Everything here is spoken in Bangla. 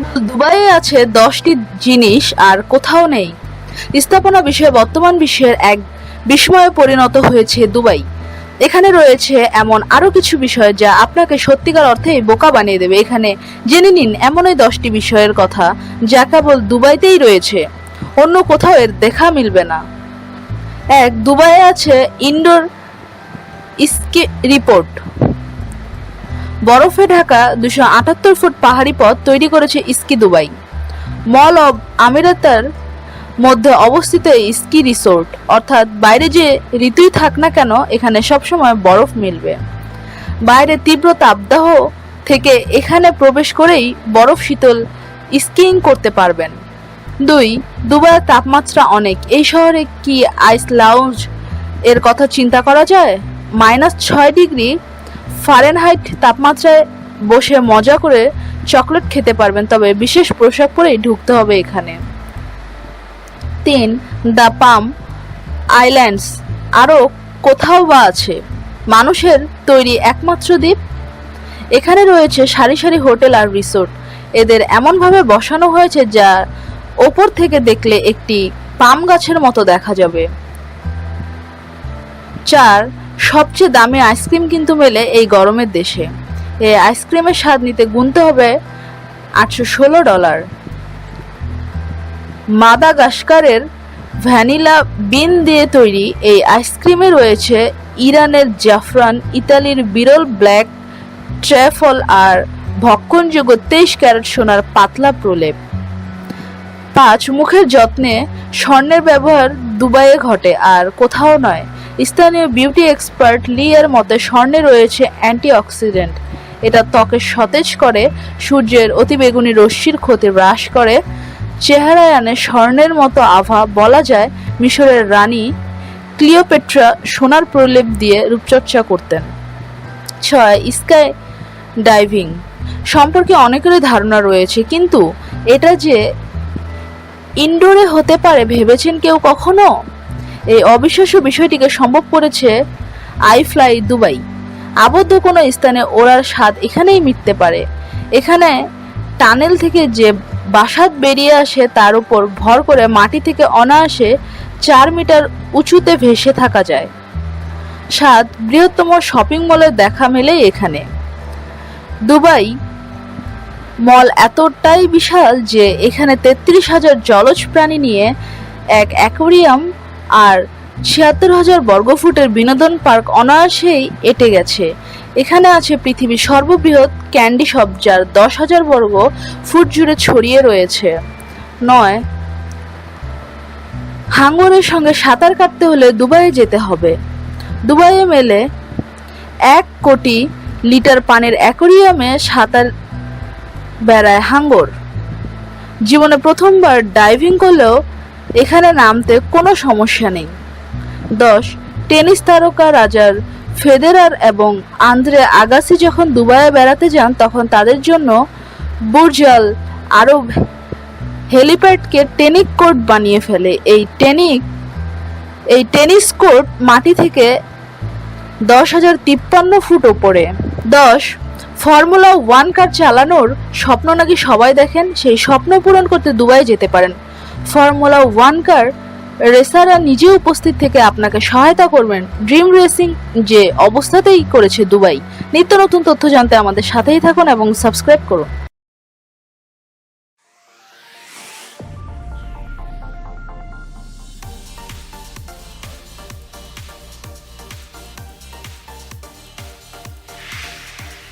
দুবাইয়ে আছে দশটি জিনিস আর কোথাও নেই। স্থাপনা বিষয়ে বর্তমান বিশ্বের এক বিস্ময়ে পরিণত হয়েছে দুবাই। এখানে রয়েছে এমন আরও কিছু বিষয় যা আপনাকে সত্যিকার অর্থেই বোকা বানিয়ে দেবে। এখানে জেনে নিন, এমনই দশটি বিষয়ের কথা যা কেবল দুবাইতেই রয়েছে। অন্য কোথাও এর দেখা মিলবে না। এক, দুবাইয়ে আছে ইনডোর স্কি রিপোর্ট। বরফে ঢাকা দুশো আটাত্তর ফুট পাহাড়ি পথ তৈরি করেছে ইস্কি দুবাই। মল অব আমিরাতার মধ্যে অবস্থিত এই স্কি রিসোর্ট, অর্থাৎ বাইরে যে ঋতুই থাক না কেন, এখানে সবসময় বরফ মিলবে। বাইরে তীব্র তাপদাহ থেকে এখানে প্রবেশ করেই বরফ শীতল স্কিইং করতে পারবেন। দুই, দুবাইয়ের তাপমাত্রা অনেক। এই শহরে কি আইস লাউঞ্জ এর কথা চিন্তা করা যায়? মাইনাস ছয় ডিগ্রি ফারেনহাইট তাপমাত্রায় বসে মজা করে চকলেট খেতে পারবেন, তবে বিশেষ পোশাক পরেই ঢুকতে হবে এখানে। তিন, দ্য পাম আইল্যান্ডস। আরও কোথাও বা আছে? মানুষের তৈরি একমাত্র দ্বীপ? এখানে রয়েছে সারি সারি হোটেল আর রিসোর্ট। এদের এমনভাবে বসানো হয়েছে যা ওপর থেকে দেখলে একটি পাম গাছের মতো দেখা যাবে। চার সবচেয়ে দামি আইসক্রিম কিন্তু মেলে এই গরমের দেশে। এই আইসক্রিমের স্বাদ নিতে গুনতে হবে আটশো ষোলো ডলার। মাদাগাস্কারের ভ্যানিলা বিন দিয়ে তৈরি এই আইসক্রিমে রয়েছে ইরানের জাফরান, ইতালির বিরল ব্ল্যাক ট্র্যাফল আর ভক্ষণযোগ্য তেইশ ক্যারেট সোনার পাতলা প্রলেপ। পাঁচ, মুখের যত্নে স্বর্ণের ব্যবহার দুবাইয়ে ঘটে আর কোথাও নয়। স্থানীয় বিউটি এক্সপার্ট লি এর মতে স্বর্ণে রয়েছে অ্যান্টিঅক্সিডেন্ট। এটা ত্বকে সতেজ করে, সূর্যের অতিবেগুনি রশ্মির ক্ষতি হ্রাস করে। চেহারায় আনে স্বর্ণের মতো আভা, বলা যায় মিশরের রানী ক্লিওপেট্রা সোনার প্রলেপ দিয়ে রূপচর্চা করতেন। ছয়, স্কাই ডাইভিং। সম্পর্কে অনেকেরই ধারণা রয়েছে, কিন্তু এটা যে ইনডোরে হতে পারে, ভেবেছেন কেউ কখনো? এই অবিশ্বাস্য বিষয়টিকে সম্ভব করেছে আই ফ্লাই দুবাই। আবদ্ধ কোনো স্থানে ওড়ার স্বাদ এখানেই মিটতে পারে। এখানে টানেল থেকে যে বাসাত বেরিয়ে আসে তার উপর ভর করে মাটি থেকে অনায়াসে চার মিটার উঁচুতে ভেসে থাকা যায়। সাত বৃহত্তম শপিং মলের দেখা মেলে এখানে। দুবাই মল এতটাই বিশাল যে এখানে তেত্রিশ হাজার জলজ প্রাণী নিয়ে এক অ্যাকোরিয়াম আর ছিয়াত্তর হাজার বর্গফুটের বিনোদন পার্ক অনায়াসেই এটে গেছে। এখানে আছে পৃথিবীর সর্ববৃহৎ ক্যান্ডি শপ, যার দশ হাজার বর্গ ফুট জুড়ে ছড়িয়ে রয়েছে। নয়, হাঙ্গরের সঙ্গে সাঁতার কাটতে হলে দুবাইয়ে যেতে হবে। দুবাইয়ে মেলে এক কোটি লিটার পানির অ্যাকোরিয়ামে সাঁতার বেড়ায় হাঙ্গর। জীবনে প্রথমবার ডাইভিং করলেও এখানে নামতে কোনো সমস্যা নেই। দশ, টেনিস তারকা রাজার ফেদেরার এবং আন্দ্রে আগাসি যখন দুবাইয়ে বেড়াতে যান, তখন তাদের জন্য বুর্জাল আরব হেলিপ্যাডকে টেনিক কোর্ট বানিয়ে ফেলে। এই টেনিক, এই টেনিস কোর্ট মাটি থেকে দশ হাজার তিপ্পান্ন ফুট ওপরে। দশ, ফর্মুলা ওয়ান কার চালানোর স্বপ্ন নাকি সবাই দেখেন? সেই স্বপ্ন পূরণ করতে দুবাই যেতে পারেন। ফর্মুলা ওয়ান কার রেসাররা নিজে উপস্থিত থেকে আপনাকে সহায়তা করবেন। ড্রিম রেসিং যে অবস্থাতেই করেছে দুবাই। নিত্য নতুন তথ্য জানতে আমাদের সাথেই থাকুন এবং সাবস্ক্রাইব করুন।